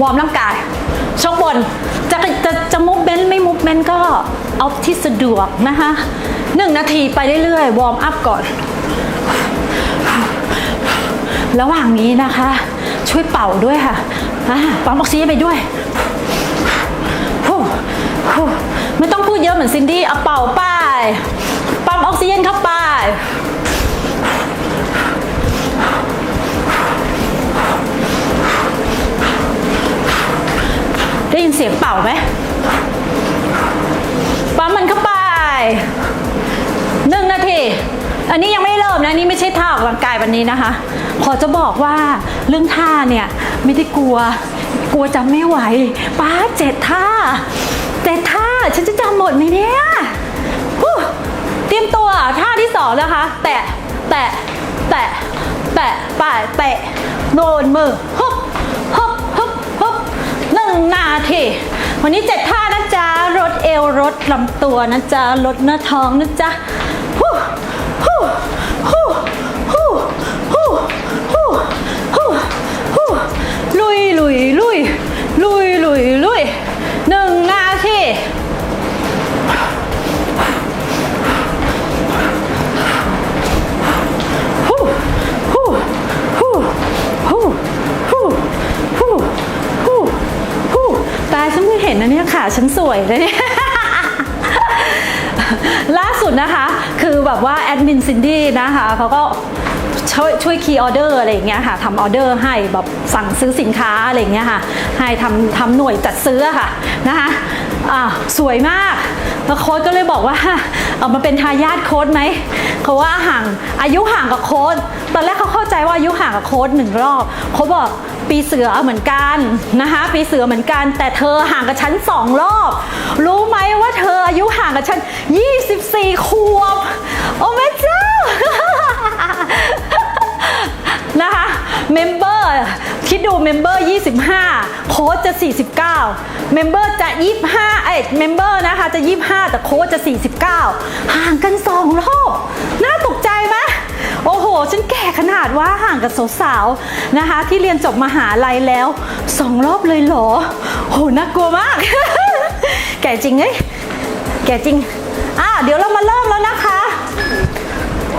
วอร์มร่างกายช่วงบนจะจะจะมุฟเมนต์ไม่มุฟเมนต์ก็เอาที่สะดวกนะคะหนึ่งนาทีไปเรื่อยๆวอร์มอัพก่อน ระหว่างนี้นะคะ ช่วยเป่าด้วยค่ะอะปั๊มออกซิเจนไปด้วยไม่ต้องพูดเยอะเหมือนซินดี้เอาเป่าไปปั๊มออกซิเจนเข้าไป ได้ยินเสียงเป่าไหมปั๊มมันเข้าไปหนึ่งนาที อันนี้ยังไม่เริ่มนะนี่ไม่ใช่ท่าออกกำลังกายวันนี้นะคะ ขอจะบอกว่าเรื่องท่าเนี่ยไม่ได้กลัว กลัวจำไม่ไหว ป้าเจ็ดท่าเจ็ดท่าฉันจะจำหมดไหมเนี่ยเตรียมตัวท่าที่สองนะคะ แตะแตะแตะแตะไปเตะโดนมือฮึบ งนาทีวันนี้เจ็ดท่านะจ๊ะลดเอวลดลำตัวนะจ๊ะลดหน้าท้องนะจ๊ะฮู้ฮู้ฮู้ฮู้ฮู้ฮู้ฮู้ฮู้ลุยลุยลุยลุยลุยลุย ฉันเพิ่งเห็นนะเนี่ยค่ะฉันสวยเลยเนี่ยล่าสุดนะคะ คือแบบว่าแอดมินซินดี้นะคะเขาก็ช่วยช่วยคีย์ออเดอร์อะไรอย่างเงี้ยค่ะทำออเดอร์ให้แบบสั่งซื้อสินค้าอะไรอย่างเงี้ยค่ะ ให้ทำทำหน่วยจัดซื้อค่ะนะคะอ่าสวยมากแล้วโค้ดก็เลยบอกว่าเอามาเป็นทายาทโค้ดไหมเขาว่าห่างอายุห่างกับโค้ดตอนแรกเขาเข้าใจว่าอายุห่างกับโค้ดหนึ่งรอบเขาบอก ปีเสือเหมือนกันนะคะ ปีเสือเหมือนกัน แต่เธอห่างกับฉันสองรอบ รู้ไหมว่าเธออายุห่างกับฉัน 24 ขวบ โอ้แม่เจ้านะคะเมมเบอร์คิดดูเมมเบอร์25 โค้ดจะ 49 เมมเบอร์จะ 25 เอ้ยเมมเบอร์นะคะจะ 25 แต่โค้ดจะ 49 ห่างกัน 2 รอบ น่าตกใจไหม ฉันแก่ขนาดว่าห่างกับสาวๆนะคะ ที่เรียนจบมหาลัยแล้ว2รอบเลยเหรอ โหน่ากลัวมาก แก่จริงเอ้ยแก่จริงอะเดี๋ยวเรามาเริ่มแล้วนะคะ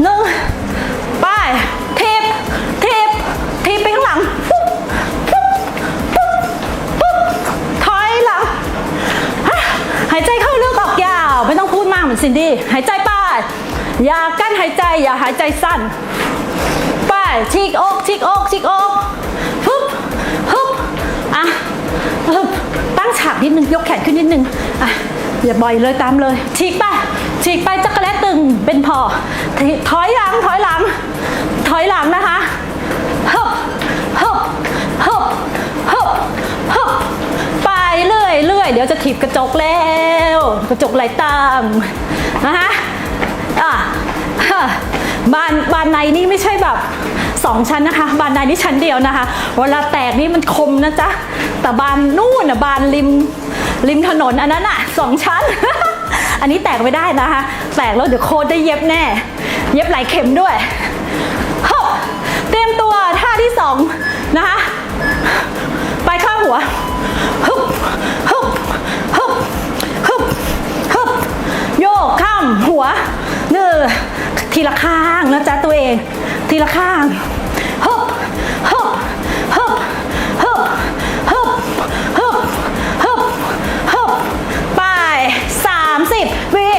หนึ่งไปทิปทิปทิปไปข้างหลังปุ๊บปุ๊บปุ๊บปุ๊บถอยหลังหายใจเข้าลึกออกยาว ไม่ต้องพูดมากเหมือนซินดี้หายใจ อย่ากั้นหายใจอย่าหายใจสั้น ไปฉีกอกฉีกอกฉีกอกฮึบฮึบอะฮึบตั้งฉากนิดนึงยกแขนขึ้นนิดนึงอะอย่าบ่อยเลยตามเลยฉีกไปฉีกไปจักรแลตึงเป็นพอทีถอยหลังถอยหลัง ถอยหลังนะคะฮึบฮึบฮึบฮึบฮึบไปเรื่อยเรื่อยเดี๋ยวจะถีบกระจกแล้ว กระจกไหลตามนะคะ อะบานบานในนี่ไม่ใช่แบบสองชั้นนะคะ บานในนี่ชั้นเดียวนะคะ เวลาแตกนี่มันคมนะจ๊ะ แต่บานนู่นอะบานริมริมถนนอันนั้นอะสองชั้น อันนี้แตกไม่ได้นะคะ แตกแล้วเดี๋ยวโค้ดได้เย็บแน่ เย็บหลายเข็มด้วยฮึบเตรียมตัวท่าที่สองนะคะไปข้างหัวฮึบฮึบฮึบฮึบฮึบโยกข้ามหัว เนื้อทีละข้างนะจ๊ะตัวเอง ทีละข้างฮึบฮึบฮึบฮึบฮึบฮึบฮึบฮึบไปสามสิบวิ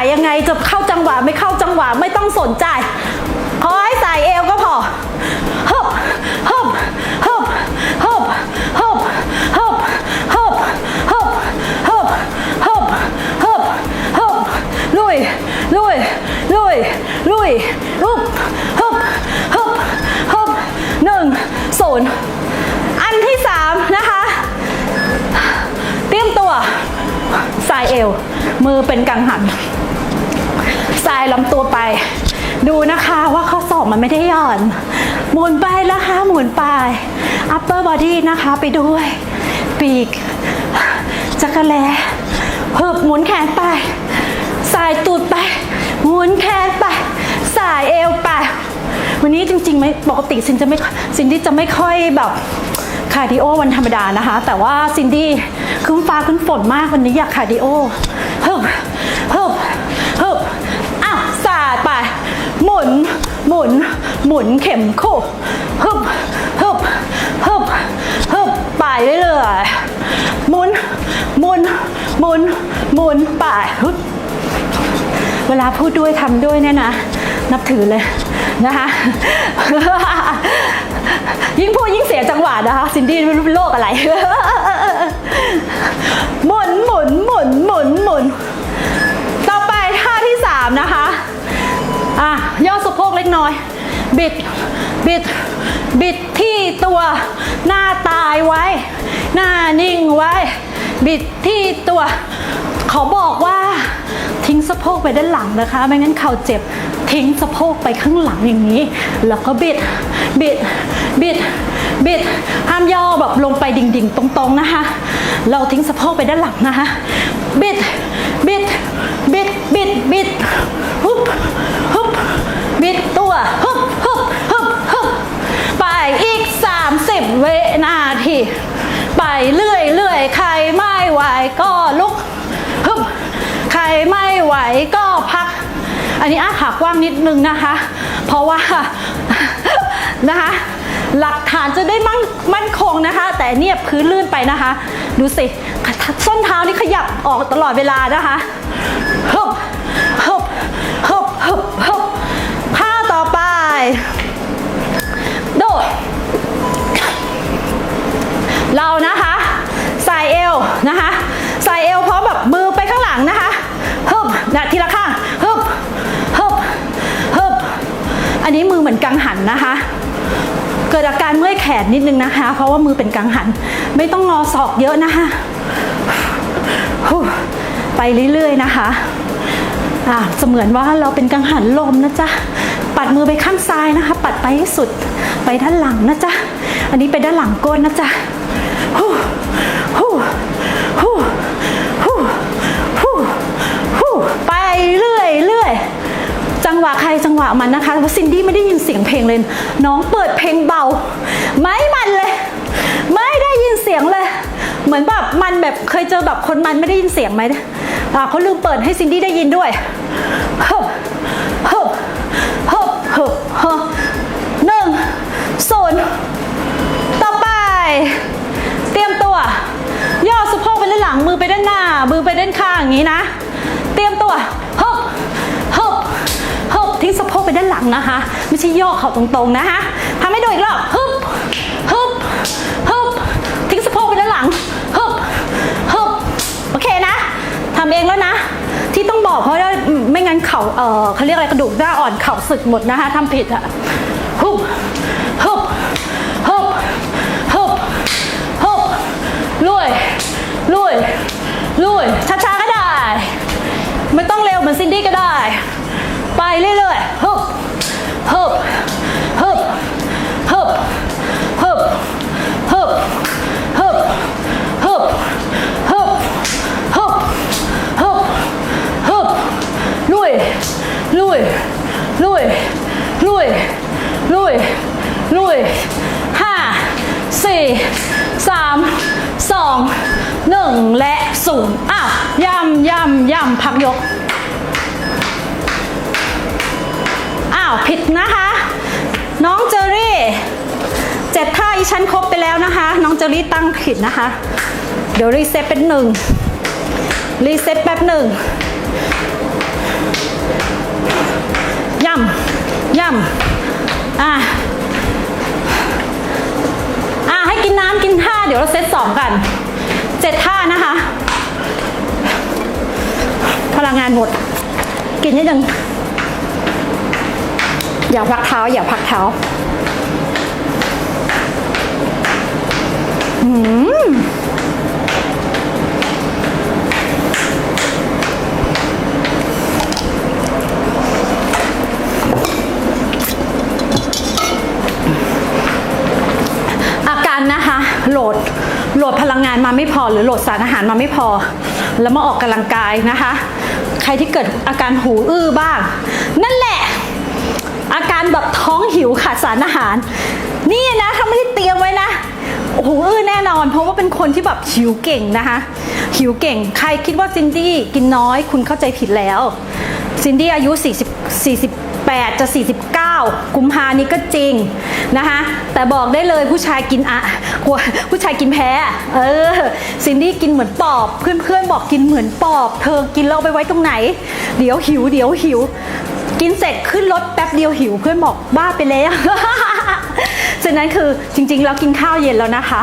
ที่อยากจะใส่ยังไงจะเข้าจังหวะไม่เข้าจังหวะไม่ต้องสนใจขอให้ใส่เอวก็พอฮึบฮึบฮึบฮึบฮึบฮึบฮึบฮึบฮึบฮึบฮึบฮึบลุยลุยลุยลุยฮึบฮึบฮึบฮึบหนึ่งศูนย์อันที่สามนะคะ เตรียมตัวสายเอวมือเป็นกังหัน ล้ำตัวไป ดูนะคะว่าข้อศอกมันไม่ได้หย่อน หมุนไปนะคะหมุนไป upper body นะคะไปด้วย ปีก จักรแลเพิบหมุนแขนไป สายตูดไป หมุนแขนไป สายเอวไป วันนี้จริงๆไม่ปกติซินจะไม่ซินดี้จะไม่ค่อยแบบคาร์ดิโอวันธรรมดานะคะ แต่ว่าซินดี้ขึ้นฟ้าขึ้นฝนมากวันนี้อยากคาร์ดิโอเฮิบ หมุน หมุนเข็มคู่ฮึบฮึบฮึบฮึบไปเรื่อยๆหมุน หมุน หมุน หมุนไปฮึบเวลาพูดด้วยทำด้วยเนี่ยนะ นับถือเลยนะคะยิ่งพูดยิ่งเสียจังหวะนะคะซินดี้ไม่รู้เป็นโรคอะไร ย่อสะโพกเล็กน้อย บิด บิด บิดที่ตัว หน้าตายไว้ หน้านิ่งไว้ บิดที่ตัว ขอบอกว่าทิ้งสะโพกไปด้านหลังนะคะ ไม่งั้นเข่าเจ็บ ทิ้งสะโพกไปข้างหลังอย่างนี้ แล้วก็บิด บิด บิด บิด ห้ามย่อแบบลงไปดิ่งๆ ตรงๆนะคะ เราทิ้งสะโพกไปด้านหลังนะคะ บิด บิด บิด บิด บิดฮึบฮึบ ฮึบฮึบฮึบฮึบไปอีก 30วินาที ไปเรื่อยเรื่อยๆใครไม่ไหวก็ลุกฮึบใครไม่ไหวก็พัก อันนี้อ้าขากว้างนิดนึงนะคะ เพราะว่านะคะหลักฐานจะได้มั่นมั่นคงนะคะ แต่เนี่ยพื้นลื่นไปนะคะ ดูสิ ส้นเท้านี่ขยับออกตลอดเวลานะคะฮึบ โดด เรานะคะใส่เอวนะคะใส่เอวพร้อมแบบมือไปข้างหลังนะคะฮึบนะทีละข้างฮึบฮึบฮึบอันนี้มือเหมือนกังหันนะคะ เกิดอาการเมื่อยแขนนิดนึงนะคะ เพราะว่ามือเป็นกังหัน ไม่ต้องงอศอกเยอะนะคะไปเรื่อยๆนะคะอ่าเสมือนว่าเราเป็นกังหันลมนะจ๊ะ ปัดมือไปข้างซ้ายนะคะ ปัดไปให้สุดไปด้านหลังนะจ๊ะ อันนี้ไปด้านหลังก้นนะจ๊ะฮู้ฮู้ฮู้ฮู้ฮู้ฮู้ไปเรื่อยเรื่อยจังหวะใครจังหวะมันนะคะเพราะซินดี้ไม่ได้ยินเสียงเพลงเลย น้องเปิดเพลงเบา ไม่มันเลย ไม่ได้ยินเสียงเลย เหมือนแบบมันแบบเคยเจอแบบคนมันไม่ได้ยินเสียงไหมอ่าเขาลืมเปิดให้ซินดี้ได้ยินด้วยฮึบฮึบฮึบฮึบฮึบ หนึ่งศูนย์ต่อไป เตรียมตัว ย่อสะโพกไปด้านหลังมือไปด้านหน้า มือไปด้านข้างอย่างนี้นะ เตรียมตัวฮึบฮึบฮึบทิ้งสะโพกไปด้านหลังนะคะ ไม่ใช่ย่อเข่าตรงๆนะคะทำให้ดูอีกรอบฮึบฮึบฮึบทิ้งสะโพกไปด้านหลังฮึบฮึบโอเคนะทำเองแล้วนะ ที่ต้องบอกเพราะว่าไม่งั้นเขาเออเขาเรียกอะไรกระดูกหน้าอ่อนเข่าสึกหมดนะคะทำผิดอะฮุบฮุบฮุบฮุบฮุบลุยลุยลุยช้าๆก็ได้ ไม่ต้องเร็วเหมือนซินดี้ก็ได้ ไปเรื่อยๆฮุบฮุบ ลุย ลุย ลุย ลุย ลุยห้าสี่สามสองหนึ่งและศูนย์อ้าวย่ำย่ำย่ำพักยก อ้าว ผิดนะคะ น้องเจอรี่เจ็ดท่าอีชั้นครบไปแล้วนะคะ น้องเจอรี่ตั้งผิดนะคะ เดี๋ยวรีเซ็ตเป็นหนึ่งรีเซ็ตแป๊บหนึ่งำย่ำอะอะให้กินน้ำกินท่า เดี๋ยวเราเซตสองกันเจ็ดท่านะคะ พลังงานหมด กินนิดนึงอย่าพักเท้า อย่าพักเท้าอืม ไม่พอหรือโหลดสารอาหารมาไม่พอ แล้วมาออกกำลังกายนะคะ ใครที่เกิดอาการหูอื้อบ้าง นั่นแหละ อาการแบบท้องหิวขาดสารอาหาร นี่นะถ้าไม่ได้เตรียมไว้นะโอ้โหอื้อแน่นอน เพราะว่าเป็นคนที่แบบหิวเก่งนะคะ หิวเก่ง ใครคิดว่าซินดี้กินน้อยคุณเข้าใจผิดแล้วซินดี้อายุ40 40 48 จะ 49 กุมภานี้ก็จริงนะคะแต่บอกได้เลยผู้ชายกินอะผู้ชายกินแพ้เออซินดี้กินเหมือนปอบ เพื่อนๆบอกกินเหมือนปอบ เธอกินเราไปไว้ตรงไหน เดี๋ยวหิว เดี๋ยวหิว กินเสร็จขึ้นรถแป๊บเดียวหิวเพื่อนบอกบ้าไปแล้วฉะนั้นคือจริงๆเรากินข้าวเย็นแล้วนะคะ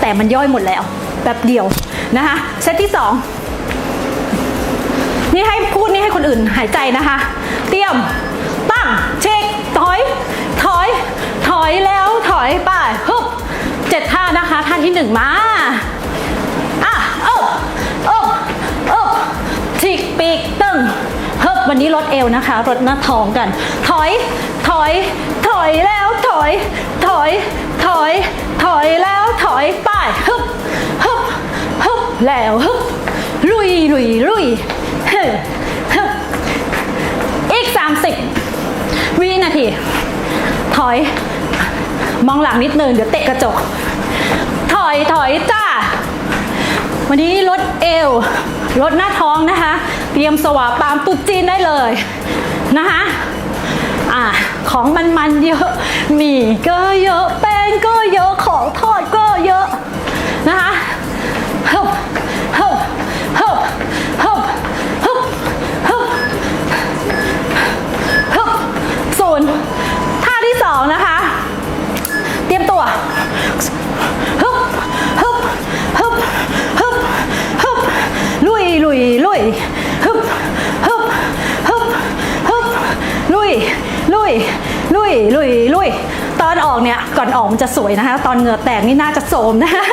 แต่มันย่อยหมดแล้วแป๊บเดียวนะคะเซตที่สองนี่ให้พูดนี่ให้คนอื่นหายใจนะคะ เตรียม อยแล้วถอยไปฮึบเจ็ดท่านะคะ ท่าที่หนึ่งมาอะเอบเอบเอบฉีกปีกตึงฮิบวันนี้ลดเอวนะคะลดหน้าท้องกัน ถอย ถอย ถอยแล้วถอย ถอย ถอย ถอยแล้วถอยไปฮึบฮึบฮึบแล้วฮึบลุยลุยลุยฮึบฮึบอีก30วินาที ถอย มองหลังนิดนึงเดี๋ยวเตะกระจก ถอยถอยจ้า วันนี้ลดเอว ลดหน้าท้องนะคะ เตรียมสวาปามตุ๊จีนได้เลยนะคะอะของมันมันเยอะหมี่ก็เยอะแป้งก็เยอะของทอดก็เยอะนะคะ ลุยลุยฮึบฮึบฮึบฮึบลุยลุยลุยลุยลุยตอนออกเนี่ยก่อนออกมันจะสวยนะคะตอนเหงื่อแตกนี่น่าจะโสมนะคะ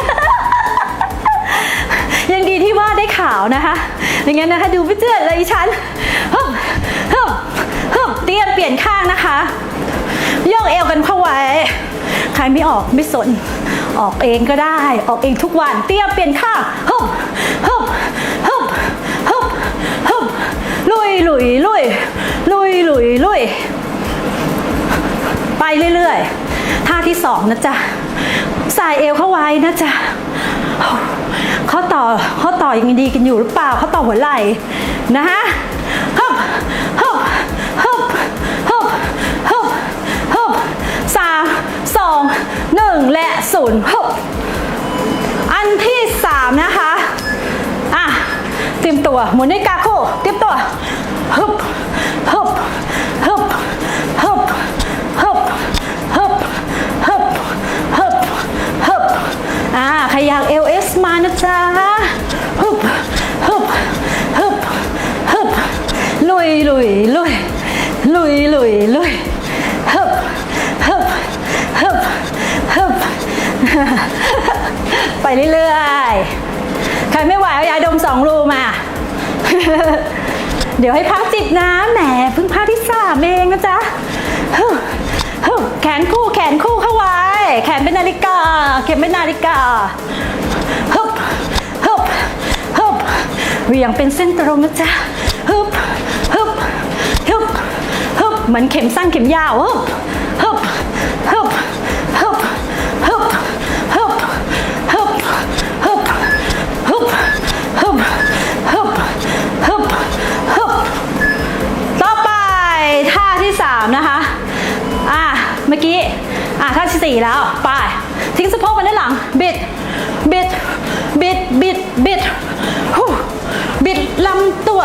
ยังดีที่ว่าได้ขาวนะคะอย่างงั้นนะคะดูไม่เจือเลยฉันฮึบฮึบฮึบเตรียมเปลี่ยนข้างนะคะโยกเอวกันเข้าไว้ ใครไม่ออกไม่สน ออกเองก็ได้ ออกเองทุกวัน เตรียมเปลี่ยนข้างฮึบฮึบ ลุยลุยลุยลุยลุยไปเรื่อยๆท่าที่สองนะจ๊ะสายเอวเข้าไว้นะจ๊ะข้อต่อข้อต่อยังดีกันอยู่หรือเปล่าข้อต่อหัวไหล่นะฮะฮึบฮึบฮึบฮึบฮึบฮึบสามสองหนึ่งและศูนย์ฮึบอันที่สามนะคะอะเตรียมตัวหมุนในกาโคเตรียมตัว ฮึบฮึบฮึบฮึบฮึบฮึบฮึบฮึบฮึบอ่าใครอยาก LS มานะจ๊ะฮึบฮึบฮึบฮึบลุยลุยลุยลุยลุยลุยฮึบฮึบฮึบฮึบไปเรื่อยๆ ใครไม่ไหวเอายาดมสองรูมา เดี๋ยวให้พักจิบน้ำแหมเพิ่งพักที่สามเองนะจ๊ะฮึ่มฮึ่มแขนคู่แขนคู่เข้าไว้ แขนเป็นนาฬิกา เข็มเป็นนาฬิกาฮึบฮึบฮึบเวียงเป็นเส้นตรงนะจ๊ะฮึบฮึบฮึบฮึบเหมือนเข็มสั้นเข็มยาวฮึบฮึบ อกี้ อะท่าที่สี่แล้ว ไป ทิ้งสะโพกไปด้านหลัง บิด บิด บิด บิด บิดฮู้บิดลำตัว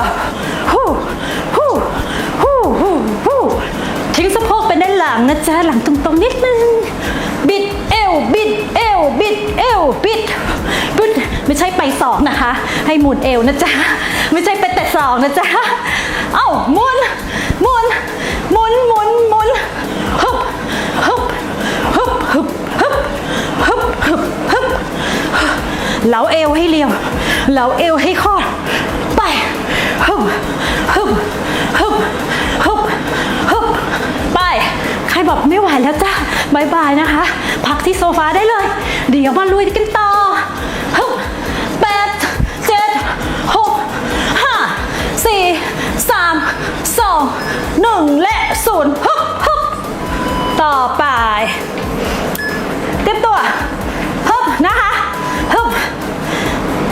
ฮู้ฮู้ฮู้ฮู้ฮู้ทิ้งสะโพกไปด้านหลังนะจ๊ะ หลังตรงๆนิดนึง บิดเอว บิดเอว บิดเอว บิดบิด ไม่ใช่ไปสองนะคะ ให้หมุนเอวนะจ๊ะ ไม่ใช่ไปแต่สองนะจ๊ะ เอ้าหมุน เหลาเอวให้เรียว เหลาเอวให้คอด ไปฮึบฮึบฮึบฮึบฮึบไป ใครบอกไม่ไหวแล้วจ้ะบายบายนะคะ พักที่โซฟาได้เลยเเดี๋ยวมาลุยกันต่อฮึบแปดเจ็ดหกห้าสี่สามสองหนึ่งและศูนย์ฮึบฮึบต่อไป เตรียมตัว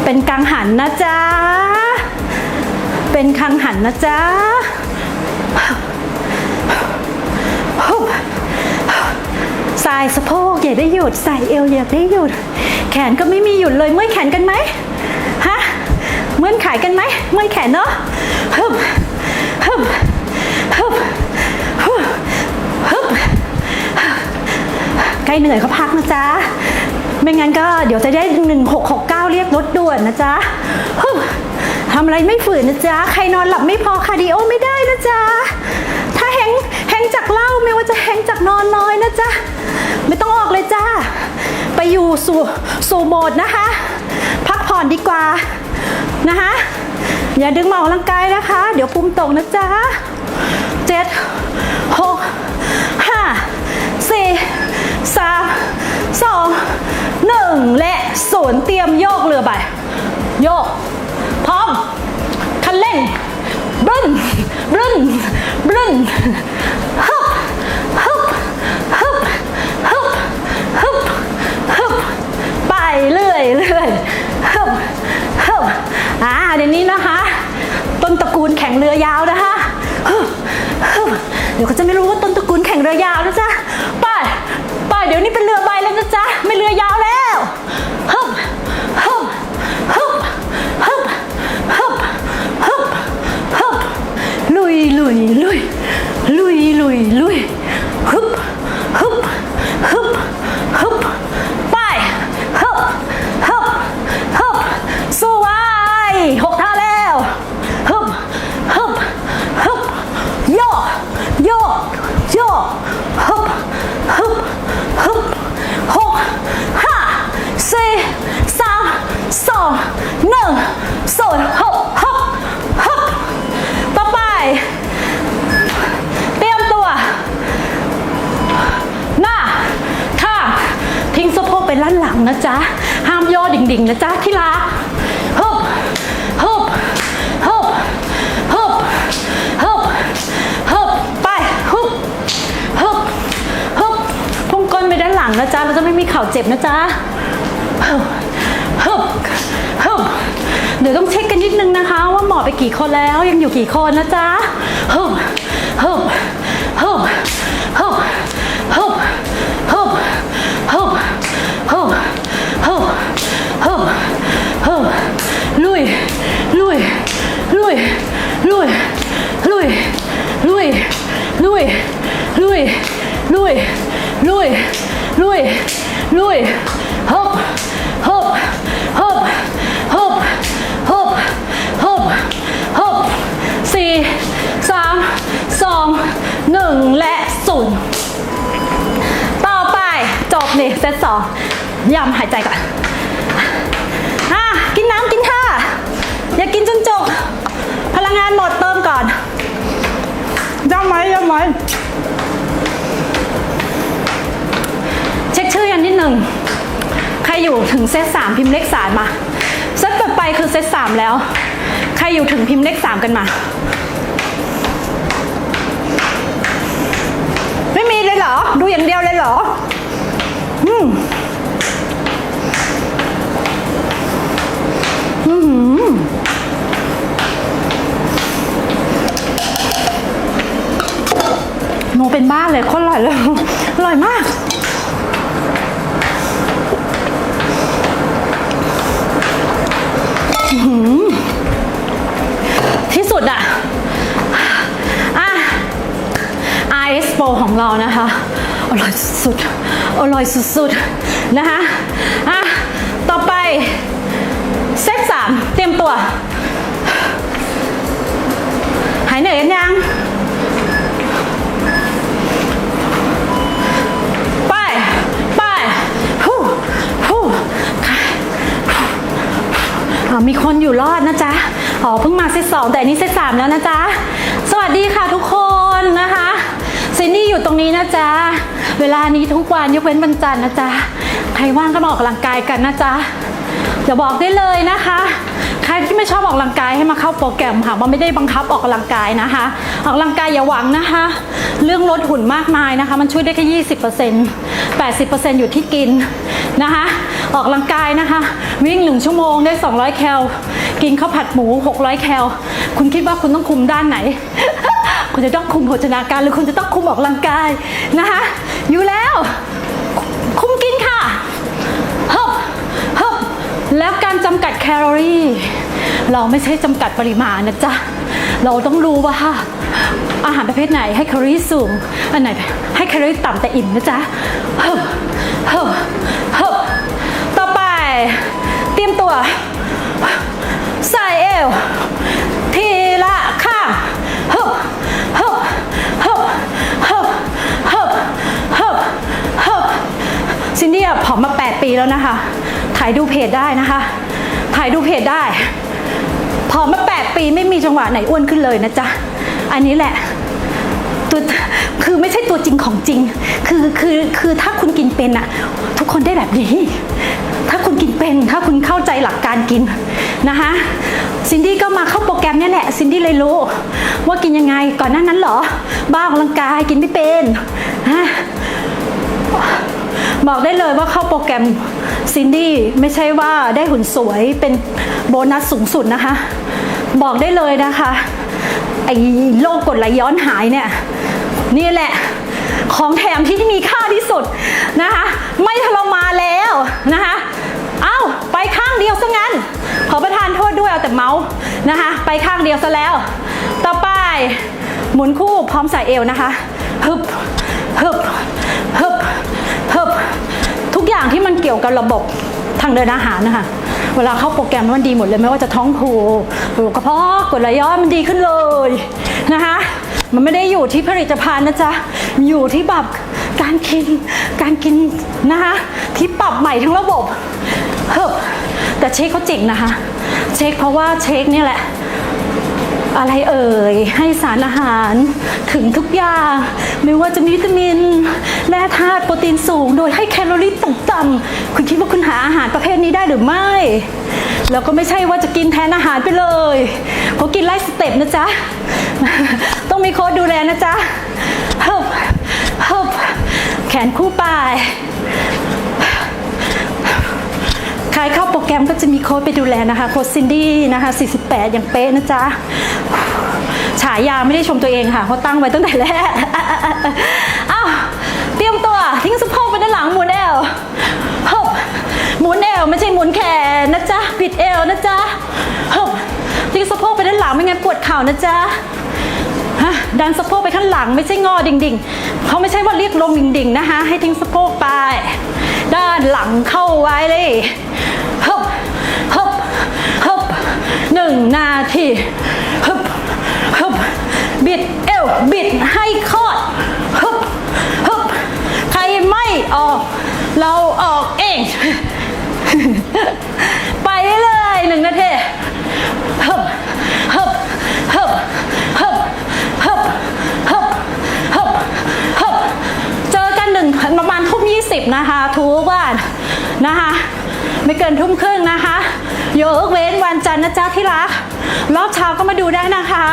เป็นกังหันนะจ๊ะ เป็นคังหันนะจ๊ะฮึบสายสะโพกอย่าได้หยุดใส่เอวอย่าได้หยุด แขนก็ไม่มีหยุดเลยเมื่อยแขนกันไหมฮะเมื่อยขายกันไหมเมื่อยแขนเนาะฮึบฮึบฮึบฮึบฮึบใกล้เหนื่อยก็พักนะจ๊ะ ไม่งั้นก็เดี๋ยวจะได้ 1669 เรียกรถด่วนนะจ๊ะทำอะไรไม่ฝืนนะจ๊ะ ใครนอนหลับไม่พอคาร์ดิโอไม่ได้นะจ๊ะ ถ้าแฮงแฮงจากเหล้าไม่ว่าจะแฮงจากนอนน้อยนะจ๊ะ ไม่ต้องออกเลยจ้า ไปอยู่สู่สู่โหมดนะคะ พักผ่อนดีกว่านะคะ อย่าดึงหมออกกำลังกายนะคะ เดี๋ยวภูมิตกนะจ๊ะเจ็ดหกห้าสี่สามสอง หนึ่งและศูนย์เตรียมโยกเรือใบโยก พร้อม คันเร่งบึ้นบึ้นบึ้นฮึบฮึบฮึบฮึบฮึบฮึบไปเรื่อยเรื่อยฮึบฮึบอ่าเดี๋ยวนี้นะคะ ต้นตระกูลแข่งเรือยาวนะคะฮึบฮึบเดี๋ยวก็จะไม่รู้ว่าต้นตระกูลแข่งเรือยาวนะจ๊ะไปไปเดี๋ยวนี้เป็นเรือใบแล้วนะจ๊ะไม่เรือยาว ลุยลุยลุยลุยลุยลุย ดิ่งนะจ๊ะที่รักฮึบฮึบฮึบฮึบฮึบฮึบไปฮึบฮึบฮึบพุ่งก้นไปด้านหลังนะจ๊ะเราจะไม่มีเข่าเจ็บนะจ๊ะฮึบฮึบฮึบเดี๋ยวต้องเช็คกันนิดนึงนะคะ ว่าหมอไปกี่คนแล้วยังอยู่กี่คนนะจ๊ะฮึบฮึบ เซตสองยำหายใจก่อนอะกินน้ำกินท่าอย่ากินจนจบพลังงานหมดเติมก่อนย่ำไหมย่ำไหมเช็คชื่อกันนิดหนึ่งใครอยู่ถึงเซตสามพิมพ์เลขสามมาเซตต่อไปคือเซตสามแล้ว ใครอยู่ถึงพิมพ์เลขสามกันมาไม่มีเลยเหรอ ดูอย่างเดียวเลยเหรออืมอือ หือโนเป็นบ้าเลยคนอร่อยเลยอร่อยมากที่สุดอะอะ RS Pro ของเรานะคะ อร่อยสุดๆ อร่อยสุดๆ นะคะ อะ ต่อไป เซตสามเตรียมตัว หายเหนื่อยกันยัง ไป ไปฮู้ฮู้อ่ามีคนอยู่รอดนะจ๊ะ อ๋อ เพิ่งมาเซตสองแต่อันนี้เซตสามแล้วนะจ๊ะ สวัสดีค่ะทุกคนนะคะซินนี่อยู่ตรงนี้นะจ๊ะ เวลานี้ทุกวันยกเว้นวันจันทร์นะจ๊ะ ใครว่างก็มาออกกำลังกายกันนะจ๊ะจะบอกได้เลยนะคะ ใครที่ไม่ชอบออกกำลังกายให้มาเข้าโปรแกรมค่ะมันไม่ได้บังคับออกกำลังกายนะคะ ออกกำลังกายอย่าหวังนะคะ เรื่องลดหุ่นมากมายนะคะ มันช่วยได้แค่ยี่สิบเปอร์เซ็นต์แปดสิบเปอร์เซ็นต์อยู่ที่กินนะคะ ออกกำลังกายนะคะ วิ่งหนึ่งชั่วโมงได้200แคลกินข้าวผัดหมู600แคลคุณคิดว่าคุณต้องคุมด้านไหน คุณจะต้องคุมโภชนาการหรือคุณจะต้องคุมออกกำลังกายนะคะ อยู่แล้ว คุมกินค่ะเฮ้บเฮ้บแล้วการจำกัดแคลอรี่ เราไม่ใช่จำกัดปริมาณนะจ๊ะ เราต้องรู้ว่าอาหารประเภทไหนให้แคลอรี่สูง อันไหนให้แคลอรี่ต่ำแต่อิ่มนะจ๊ะเฮ้บเฮ้บเฮ้บต่อไป เตรียมตัว ใส่เอว ผอมมา 8 ปีแล้วนะคะ ถ่ายดูเพจได้นะคะ ถ่ายดูเพจได้ ผอมมา 8 ปีไม่มีจังหวะไหนอ้วนขึ้นเลยนะจ๊ะ อันนี้แหละตัวคือไม่ใช่ตัวจริงของจริง คือคือคือถ้าคุณกินเป็นอะทุกคนได้แบบนี้ ถ้าคุณกินเป็น ถ้าคุณเข้าใจหลักการกินนะคะซินดี้ก็มาเข้าโปรแกรมเนี่ยแหละซินดี้เลยรู้ ว่ากินยังไงก่อนหน้านั้นเหรอ บ้าออกกำลังกายกินไม่เป็นฮะ บอกได้เลยว่าเข้าโปรแกรมซินดี้ไม่ใช่ว่าได้หุ่นสวยเป็นโบนัสสูงสุดนะคะ บอกได้เลยนะคะไอ้โรคกรดไหลย้อนหายเนี่ยนี่แหละของแถมที่มีค่าที่สุดนะคะ ไม่ทรมานแล้วนะคะเอ้าไปข้างเดียวซะงั้น ขอประทานโทษด้วยเอาแต่เมาส์นะคะ ไปข้างเดียวซะแล้ว ต่อไปหมุนคู่พร้อมใส่เอวนะคะฮึบฮึบฮึบ อย่างที่มันเกี่ยวกับระบบทางเดินอาหารนะคะเวลาเข้าโปรแกรมมันดีหมดเลยไม่ว่าจะท้องผูกหรือกระเพาะกดไหลย้อนมันดีขึ้นเลยนะคะมันไม่ได้อยู่ที่ผลิตภัณฑ์นะจ๊ะอยู่ที่แบบการกินการกินนะคะที่ปรับใหม่ทั้งระบบเฮ้แต่เช็คเขาเจ๋งนะคะ เช็คเพราะว่าเช็คเนี่ยแหละ อะไรเอ่ย ให้สารอาหารถึงทุกอย่าง ไม่ว่าจะมีวิตามิน แร่ธาตุโปรตีนสูง โดยให้แคลอรี่ต่ำๆคุณคิดว่าคุณหาอาหารประเภทนี้ได้หรือไม่ แล้วก็ไม่ใช่ว่าจะกินแทนอาหารไปเลยเขากินไล่สเต็ปนะจ๊ะ ต้องมีโค้ดดูแลนะจ๊ะเฮิบเฮิบแขนคู่ปลาย ใครเข้าโปรแกรมก็จะมีโค้ดไปดูแลนะคะโค้ดซินดี้นะคะ 48 อย่างเป๊ะนะจ๊ะฉายาไม่ได้ชมตัวเองค่ะเพราตั้งไว้ตั้งแต่แรกอ้าวเตรียมตัวทิ้งสะโพกไปด้านหลังหมุนเอวฮบหมุนเอวไม่ใช่หมุนแขนนะจ๊ะปิดเอวนะจ๊ะฮบทิ้งสะโพกไปด้านหลังไม่งั้นปวดเข่านะจ๊ะฮะดันสะโพกไปข้างหลังไม่ใช่งอดิ่งๆเขาไม่ใช่ว่าเรียกลงดิ่งๆนะคะ ให้ทิ้งสะโพกไป ด้านหลังเข้าไว้เลย หนึ่งนาทีฮึบฮึบบิดเอวบิดให้คอดฮึบฮึบใครไม่ออก เราออกเอง ไปเรื่อยหนึ่งนาทีฮึบฮึบฮึบฮึบฮึบฮึบฮึบฮึบเจอกันหนึ่งประมาณทุ่มยี่สิบนะคะ ทุกวันนะคะ ไม่เกินทุ่มครึ่งนะคะ ยกเว้นวันจันทร์นะจ๊ะที่รัก รอบเช้าก็มาดูได้นะคะ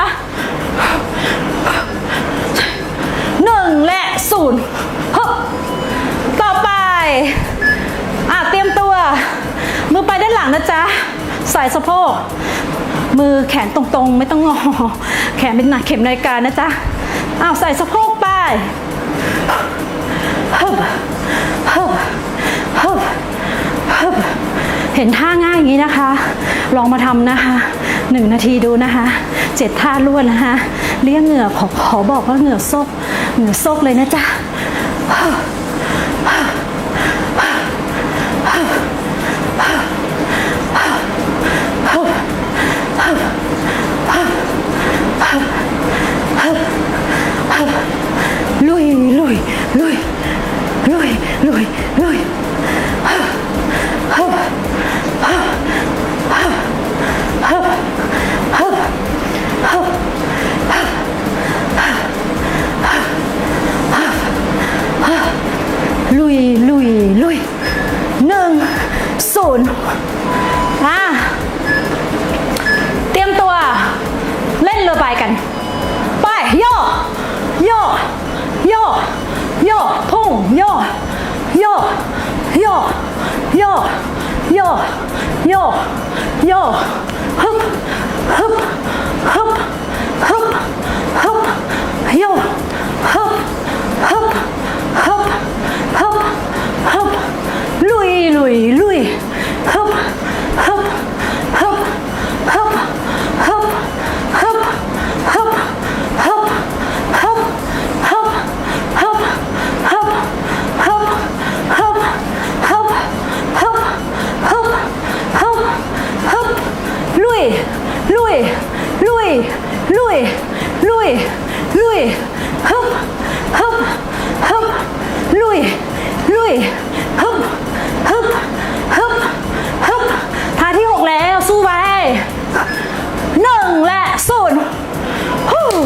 หนึ่งและศูนย์ฮึบต่อไป อะเตรียมตัว มือไปด้านหลังนะจ๊ะใส่สะโพก มือแขนตรงๆ ไม่ต้องงอ แขนเป็นหนักเข็มนาฬิกานะจ๊ะ อ้าวใส่สะโพกไปฮึบฮึบ เห็นท่าง่ายอย่างนี้นะคะ ลองมาทำนะคะหนึ่งนาทีดูนะคะเจ็ดท่าลวดนะคะเลี้ยงเหงื่อขอขอบอกว่าเหงื่อซกเหงื่อซกเลยนะจ๊ะ 루이 루이 루